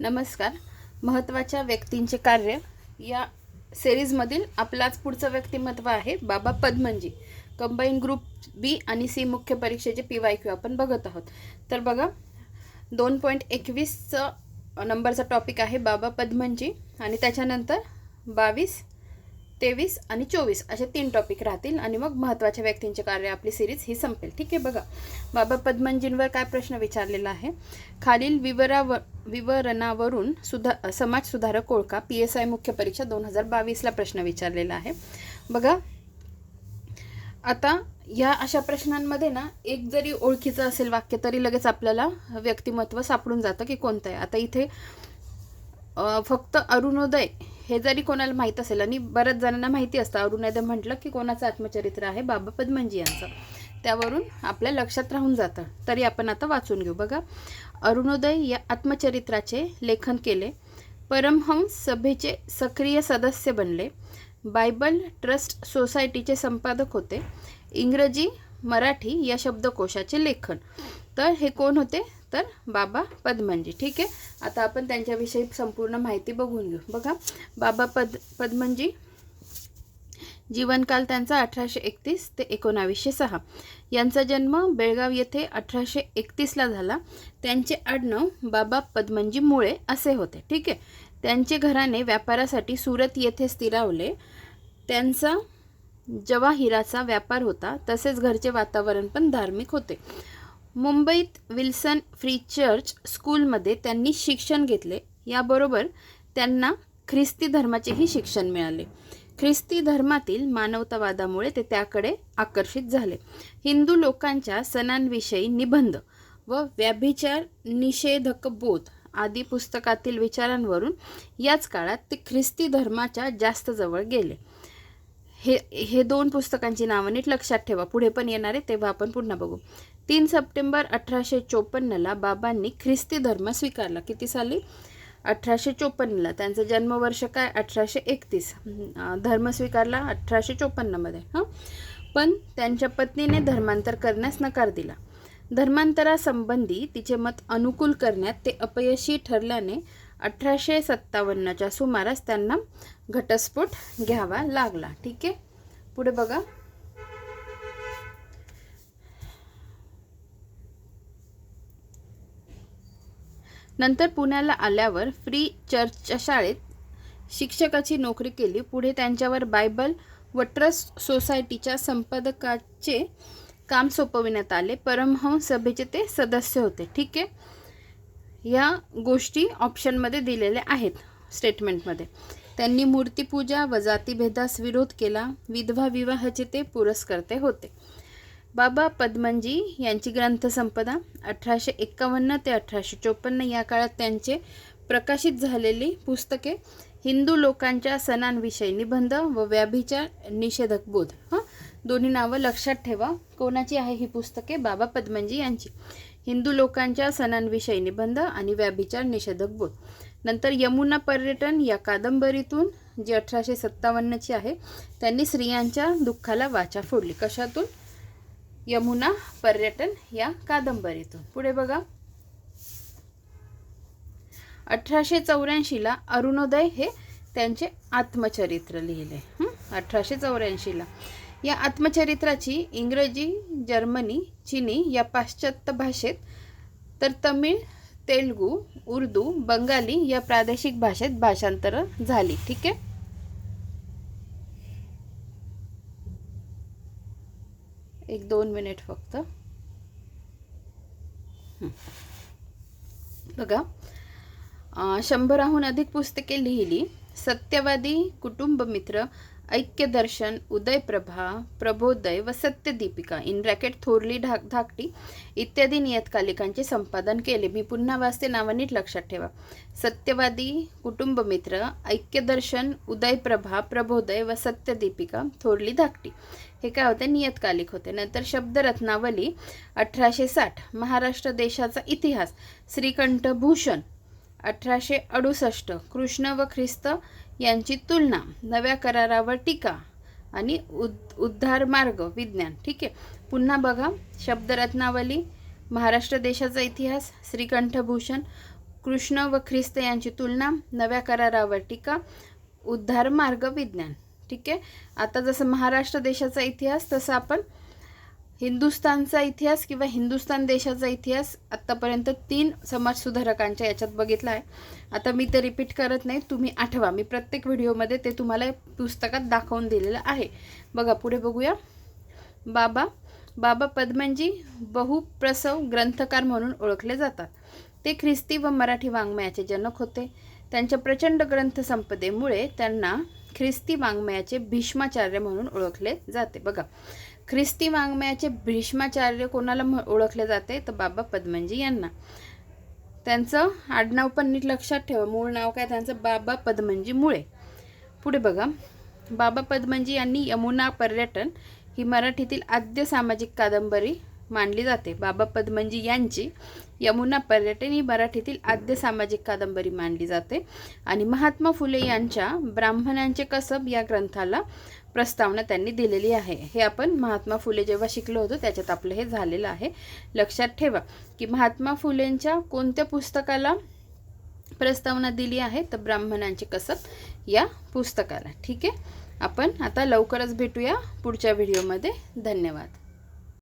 नमस्कार. महत्त्वाच्या व्यक्तींचे कार्य या सिरीजमधील आपलाच पुढचं व्यक्तिमत्व आहे बाबा पद्मनजी. कंबाईन ग्रुप बी आणि सी मुख्य परीक्षेचे पी वाय क्यू आपण बघत आहोत. तर बघा दोन पॉईंट एकवीसचं नंबरचा टॉपिक आहे बाबा पद्मनजी आणि त्याच्यानंतर बावीस तेवीस आणि चोवीस असे तीन टॉपिक राहतील आणि मग महत्त्वाच्या व्यक्तींचे कार्य आपली सिरीज ही संपेल. ठीक आहे बघा. बाबा पद्मनजींवर काय प्रश्न विचारलेला आहे? खालील विवराव विवरणावरून सुधा समाज सुधारक ओळखा पी एस आय मुख्य परीक्षा दोन हजार बावीसला प्रश्न विचारलेला आहे. बघा. आता या अशा प्रश्नांमध्ये ना एक जरी ओळखीचं असेल वाक्य तरी लगेच आपल्याला व्यक्तिमत्व सापडून जातं की कोणतं आहे. आता इथे फक्त अरुणोदय हे जरी कोणाला माहीत असेल आणि बऱ्याच जणांना माहिती असतं. अरुणोदय म्हटलं की कोणाचं आत्मचरित्र आहे? बाबा पद्मनजी यांचं. त्यावरून आपल्या लक्षात राहून जातं. तरी आपण आता वाचून घेऊ. बघा अरुणोदय या आत्मचरित्राचे लेखन केले. परमहंस सभेचे सक्रिय सदस्य बनले. बायबल ट्रस्ट सोसायटीचे संपादक होते. इंग्रजी मराठी या शब्दकोशाचे लेखन. तर हे कोण होते? तर बाबा पद्मनजी. ठीक आहे? आता आपण त्यांच्याविषयी संपूर्ण माहिती बघून घेऊ. बघा बाबा पद पद्मनजी जीवनकाल त्यांचा अठराशे एकतीस ते एकोणावीसशे सहा. यांचा जन्म बेळगाव येथे अठराशे एकतीसला झाला. त्यांचे आडनाव बाबा पद्मनजी मुळे असे होते. ठीक आहे? त्यांचे घराणे व्यापारासाठी सुरत येथे स्थिरावले. त्यांचा जवाहिराचा व्यापार होता. तसेच घरचे वातावरण पण धार्मिक होते. मुंबईत विल्सन फ्री चर्च स्कूलमध्ये त्यांनी शिक्षण घेतले. याबरोबर त्यांना ख्रिस्ती धर्माचेही शिक्षण मिळाले. ख्रिस्ती धर्मातील मानवतावादामुळे ते त्याकडे आकर्षित झाले. हिंदू लोकांच्या सणांविषयी निबंध व व्याभिचार निषेधक बोध आदी पुस्तकातील विचारांवरून याच काळात ते ख्रिस्ती धर्माच्या जास्त जवळ गेले. हे हे दोन पुस्तकांची नावं नीट लक्षात ठेवा. पुढे पण येणार आहे तेव्हा आपण पुन्हा बघू. तीन सप्टेंबर अठराशे चोपन्नला बाबांनी ख्रिस्ती धर्म स्वीकारला. किती साली? अठराशे चोपन्नला. त्यांचं जन्मवर्ष काय? अठराशे एकतीस. धर्म स्वीकारला अठराशे चोपन्नमध्ये. हां? पण त्यांच्या पत्नीने धर्मांतर करण्यास नकार दिला. धर्मांतरासंबंधी तिचे मत अनुकूल करण्यात ते अपयशी ठरल्याने अठराशे सत्तावन्नच्या सुमारास त्यांना घटस्फोट घ्यावा लागला. ठीक आहे? पुढे बघा. नंतर पुण्याला आल्यावर फ्री चर्चच्या शाळेत शिक्षकाची नोकरी केली. पुढे त्यांच्यावर बायबल व ट्रस्ट सोसायटीच्या संपादकाचे काम सोपविण्यात आले. परमहंस सभेचे ते सदस्य होते. ठीक आहे? या गोष्टी ऑप्शनमध्ये दिलेल्या आहेत स्टेटमेंटमध्ये. त्यांनी मूर्तीपूजा व जातीभेदास विरोध केला. विधवा विवाहाचे ते पुरस्कर्ते होते. बाबा पद्मनजी यांची ग्रंथसंपदा अठराशे एक्कावन्न ते अठराशे चोपन्न या काळात त्यांचे प्रकाशित झालेली पुस्तके हिंदू लोकांच्या सणांविषयी निबंध व व्याभिचार निषेधक बोध. हां? दोन्ही नावं लक्षात ठेवा. कोणाची आहे ही पुस्तके? बाबा पद्मनजी यांची. हिंदू लोकांच्या सणांविषयी निबंध आणि व्याभिचार निषेधक बोध. नंतर यमुना पर्यटन या कादंबरीतून जी अठराशे सत्तावन्नची आहे त्यांनी स्त्रियांच्या दुःखाला वाचा फोडली. कशातून? यमुना पर्यटन या कादंबरीतून. पुढे बघा. अठराशे चौऱ्याऐंशीला अरुणोदय हे त्यांचे आत्मचरित्र लिहिले. अठराशे चौऱ्याऐंशीला. या आत्मचरित्राची इंग्रजी जर्मनी चिनी या पाश्चात्य भाषेत तर तमिळ तेलगू उर्दू बंगाली या प्रादेशिक भाषेत भाषांतर झाली. ठीक आहे? एक दोन मिनिट फक्त. बघा. शंभराहून अधिक पुस्तके लिहिली. सत्यवादी कुटुंब मित्र ऐक्यदर्शन उदयप्रभा प्रबोदय व सत्यदीपिका इन रॅकेट थोरली ढाक धाकटी इत्यादी नियतकालिकांचे संपादन केले. मी पुन्हा वाचते. नावं नीट लक्षात ठेवा. सत्यवादी कुटुंबमित्र ऐक्यदर्शन उदयप्रभा प्रबोदय व सत्यदीपिका थोरली धाकटी. हे काय होते? नियतकालिक होते. नंतर शब्दरत्नावली अठराशे साठ महाराष्ट्र देशाचा इतिहास श्रीकंठ भूषण अठराशे अडुसष्ट कृष्ण व ख्रिस्त यांची तुलना नव्या करारावर टीका आणि उद उद्धार मार्ग विज्ञान. ठीक आहे? पुन्हा बघा. शब्दरत्नावली महाराष्ट्र देशाचा इतिहास श्रीकंठभूषण कृष्ण व ख्रिस्त यांची तुलना नव्या करारावर टीका उद्धार मार्ग विज्ञान. ठीक आहे? आता जसं महाराष्ट्र देशाचा इतिहास तसं आपण हिंदुस्थानचा इतिहास किंवा हिंदुस्थान देशाचा इतिहास आत्तापर्यंत तीन समाजसुधारकांच्या याच्यात बघितला आहे. आता मी ते रिपीट करत नाही तुम्ही आठवा. मी प्रत्येक व्हिडिओमध्ये ते तुम्हाला पुस्तकात दाखवून दिलेलं आहे. बघा पुढे बघूया. बाबा बाबा पद्मनजी बहुप्रसव ग्रंथकार म्हणून ओळखले जातात. ते ख्रिस्ती व मराठी वाङ्मयाचे जनक होते. त्यांच्या प्रचंड ग्रंथसंपदेमुळे त्यांना ख्रिस्ती वाङ्मयाचे भीष्माचार्य म्हणून ओळखले जाते. बघा ख्रिस्ती वाङ्मयाचे भीष्माचार्य कोणाला ओळखले जाते? तर बाबा पद्मनजी यांना. त्यांचं आडनाव पण नीट लक्षात ठेवा. मूळ नाव काय? त्यांचं बाबा पद्मनजी मुळे. पुढे बघा. बाबा पद्मनजी यांनी यमुना पर्यटन ही मराठीतील आद्य सामाजिक कादंबरी मानली जाते. बाबा पद्मनजी यांची यमुना पर्यटन ही मराठीतील आद्य सामाजिक कादंबरी मानली जाते. आणि महात्मा फुले यांच्या ब्राह्मणांचे कसब या ग्रंथाला प्रस्तावना त्यांनी दिलेली आहे. हे आपण महात्मा फुले जेव्हा शिकलो होतो त्याच्यात आपलं हे झालेलं आहे. लक्षात ठेवा की महात्मा फुलेंच्या कोणत्या पुस्तकाला प्रस्तावना दिली आहे तर ब्राह्मणांचे कसब या पुस्तकाला. ठीक आहे? आपण आता लवकरच भेटूया पुढच्या व्हिडिओमध्ये. धन्यवाद.